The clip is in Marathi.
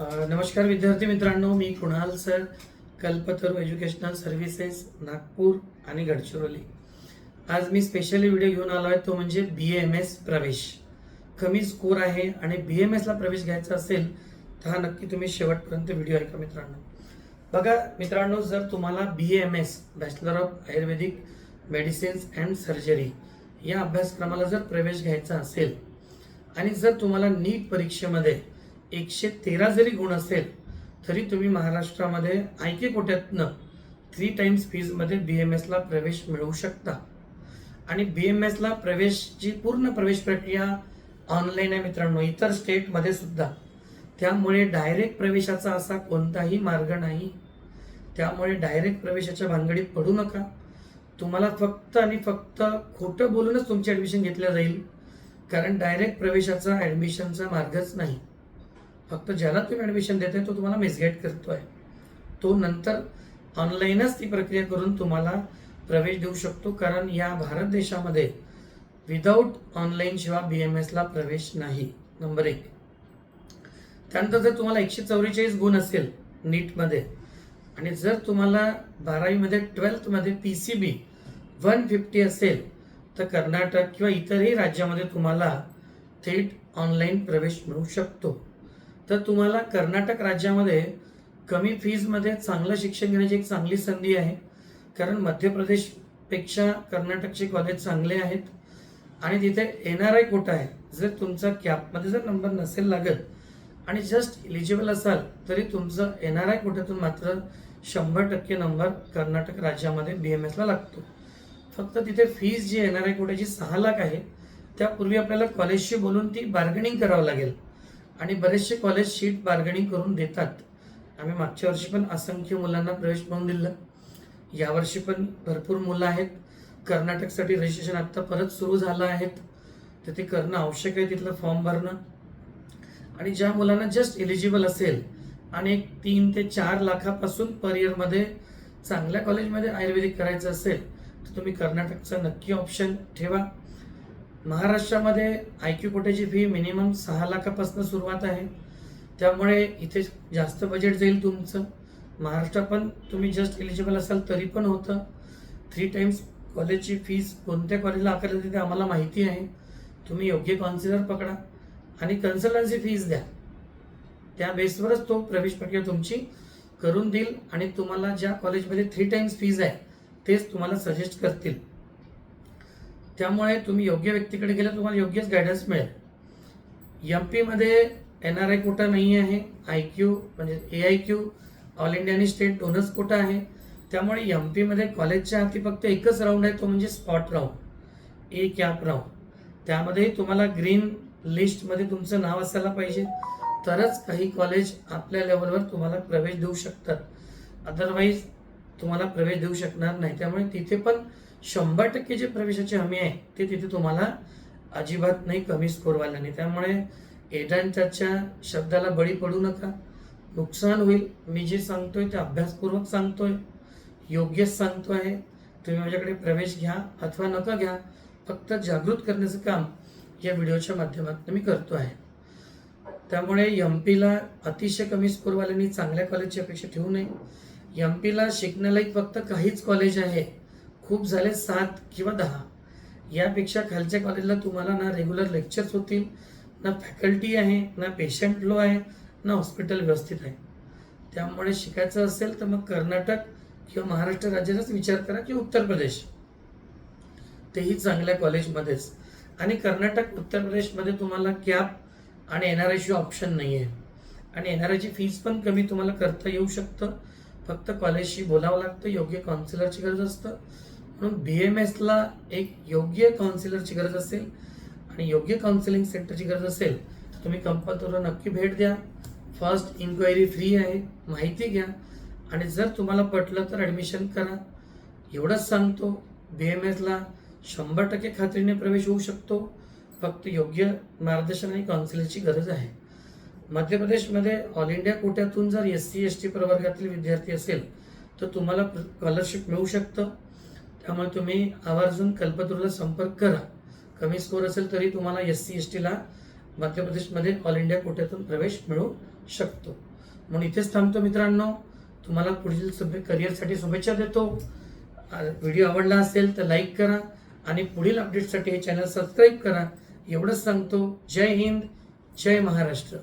नमस्कार विद्यार्थी मित्रांनो मी Kunal sir Kalpataru educational services Nagpur आणि गडचिरोली. आज मी स्पेशली व्हिडिओ घेऊन आलो आहे तो म्हणजे बी एम एस प्रवेश. कमी स्कोर आहे आणि बी एम एसला प्रवेश घ्यायचा असेल तर हा नक्की तुम्ही शेवटपर्यंत व्हिडिओ ऐका मित्रांनो. बघा मित्रांनो जर तुम्हाला B M S bachelor of ayurvedic medicines and surgery या अभ्यासक्रमाला जर प्रवेश घ्यायचा असेल आणि जर तुम्हाला नीट परीक्षेमध्ये एकशे तेरा जरी गुण असेल तरी तुम्ही महाराष्ट्रामध्ये ऐके कोट्यातनं थ्री टाइम्स फीजमध्ये बी एम एसला प्रवेश मिळवू शकता. आणि बी एम एसला प्रवेशची पूर्ण प्रवेश प्रक्रिया ऑनलाईन आहे मित्रांनो इतर स्टेटमध्ये सुद्धा. त्यामुळे डायरेक्ट प्रवेशाचा असा कोणताही मार्ग नाही. त्यामुळे डायरेक्ट प्रवेशाच्या भानगडीत पडू नका. तुम्हाला फक्त आणि फक्त खोटं बोलूनच तुमची ॲडमिशन घेतल्या जाईल कारण डायरेक्ट प्रवेशाचा ॲडमिशनचा मार्गच नाही. फक्त ज्याला तुम्ही ॲडमिशन देताय तो तुम्हाला मिसगाईड आहे तो नंतर ऑनलाईनच ती प्रक्रिया करून तुम्हाला प्रवेश देऊ शकतो कारण या भारत देशामध्ये विदाऊट ऑनलाईनशिवाय बी एम एसला प्रवेश नाही. नंबर एक. त्यानंतर जर तुम्हाला एकशे चौवेचाळीस गुण असेल नीटमध्ये आणि जर तुम्हाला बारावीमध्ये ट्वेल्थमध्ये P C B one fifty असेल तर कर्नाटक किंवा इतरही राज्यामध्ये तुम्हाला थेट ऑनलाईन प्रवेश मिळू शकतो. तर तुम्हाला कर्नाटक राज्यामध्ये कमी फीजमध्ये चांगलं शिक्षण घेण्याची एक चांगली संधी आहे. कारण मध्य प्रदेशपेक्षा कर्नाटकचे कॉलेज चांगले आहेत. आणि तिथे एन आर आय कोटा आहे. जर तुमचा कॅपमध्ये जर नंबर नसेल लागत आणि जस्ट इलिजिबल असाल तरी तुमचं एन आर आय कोट्यातून मात्र शंभर टक्के नंबर कर्नाटक राज्यामध्ये बी एम एसला लागतो. फक्त तिथे फीज जी एन आर आय कोट्याची सहा लाख आहे त्यापूर्वी आपल्याला कॉलेजशी बोलून ती बार्गेनिंग करावं लागेल. आणि बरेचसे कॉलेज शीट बार्गेनिंग करून देतात. आम्ही मागच्या वर्षी पण असंख्य मुलांना प्रवेश म्हणून दिलं. यावर्षी पण भरपूर मुलं आहेत. कर्नाटकसाठी रजिस्ट्रेशन आत्ता परत सुरू झालं आहेत. तर ते करणं आवश्यक आहे तिथलं फॉर्म भरणं. आणि ज्या मुलांना जस्ट एलिजिबल असेल आणि एक तीन ते चार लाखापासून पर इयरमध्ये चांगल्या कॉलेजमध्ये आयुर्वेदिक करायचं असेल तर तुम्ही कर्नाटकचा नक्की ऑप्शन ठेवा. महाराष्ट्रामध्ये आय क्यू कोट्याची फी मिनिमम सहा लाखापासून सुरुवात आहे. त्यामुळे इथे जास्त बजेट जाईल तुमचं. महाराष्ट्रात पण तुम्ही जस्ट एलिजिबल असाल तरी पण होतं. थ्री टाईम्स कॉलेजची फीस कोणत्या कॉलेजला आकारली जाते ते आम्हाला माहिती आहे. तुम्ही योग्य कॉन्सिलर पकडा आणि कन्सल्टन्सी फीज द्या. त्या बेसवरच तो प्रवेश प्रक्रिया तुमची करून देईल आणि तुम्हाला ज्या कॉलेजमध्ये थ्री टाईम्स फीज आहे तेच तुम्हाला सजेस्ट करतील. त्यामुळे तुम्ही योग्य व्यक्तीकडे गेलं तुम्हाला योग्यच गायडन्स मिळेल. एम पीमध्ये एन आर आय कोटा नाही आहे आय क्यू म्हणजे A I Q all India आणि स्टेट दोनच कोटा आहे. त्यामुळे एम पीमध्ये कॉलेजच्या हाती फक्त एकच राऊंड आहे तो म्हणजे spot round a CAP round त्यामध्ये तुम्हाला ग्रीन लिस्टमध्ये तुमचं नाव असायला पाहिजे. तरच काही कॉलेज आपल्या लेवलवर तुम्हाला प्रवेश देऊ शकतात. अदरवाईज तुम्हाला प्रवेश देऊ शकणार नाही. त्यामुळे तिथे पण शंभर टक्के जे प्रवेशाची हमी आहे ते तिथे तुम्हाला अजिबात नाही कमी स्कोरवाल्याने त्यामुळे एजंटाच्या शब्दाला बळी पडू नका. नुकसान होईल. मी जे सांगतोय ते अभ्यासपूर्वक सांगतोय. योग्यच आहे. तुम्ही माझ्याकडे प्रवेश घ्या अथवा नका घ्या. फक्त जागृत करण्याचं काम या व्हिडिओच्या माध्यमातून मी करतो आहे. त्यामुळे एम पीला अतिशय कमी स्कोरवाल्यांनी चांगल्या कॉलेजची अपेक्षा ठेवू नये. एम पीला शिकण्यालायक फक्त काहीच कॉलेज आहे. खूप झाले सात किंवा दहा. यापेक्षा खालच्या कॉलेजला तुम्हाला ना रेग्युलर लेक्चर्स होतील ना फॅकल्टी आहे ना पेशंट लो आहे ना हॉस्पिटल व्यवस्थित आहे. त्यामुळे शिकायचं असेल तर मग कर्नाटक किंवा महाराष्ट्र राज्याचाच विचार करा किंवा उत्तर प्रदेश. तेही चांगल्या कॉलेजमध्येच आणि कर्नाटक उत्तर प्रदेशमध्ये तुम्हाला कॅप आणि एन आर आयची ऑप्शन नाही आहे आणि एन आर आयची फीज पण कमी तुम्हाला करता येऊ शकतं. फक्त कॉलेजशी बोलावं लागतं योग्य काउन्सिलरची गरज असतं. म्हणून बी एम एसला एक योग्य काउन्सिलरची गरज असेल आणि योग्य काउन्सिलिंग सेंटरची गरज असेल तर तुम्ही कंपल्सरी नक्की भेट द्या. फर्स्ट इन्क्वायरी फ्री आहे माहिती घ्या. आणि जर तुम्हाला पटलं तर ॲडमिशन करा. एवढंच सांगतो बी एम एसला शंभर टक्के खात्रीने प्रवेश होऊ शकतो. फक्त योग्य मार्गदर्शन आणि काउन्सिलिंगची गरज आहे. मध्य प्रदेशमध्ये ऑल इंडिया कोट्यातून जर एस सी एस टी प्रवर्गातील विद्यार्थी असेल तर तुम्हाला स्कॉलरशिप मिळू शकतं. त्यामुळे तुम्ही आवर्जून कल्पतरूला संपर्क करा. कमी स्कोर असेल तरी तुम्हाला एस सी एस टीला मध्य प्रदेशमध्ये ऑल इंडिया कोट्यातून प्रवेश मिळू शकतो. म्हणून इथेच थांबतो मित्रांनो. तुम्हाला पुढील शुभे करिअरसाठी शुभेच्छा देतो. व्हिडिओ आवडला असेल तर लाईक करा आणि पुढील अपडेटसाठी हे चॅनल सबस्क्राईब करा. एवढंच सांगतो. जय हिंद जय महाराष्ट्र.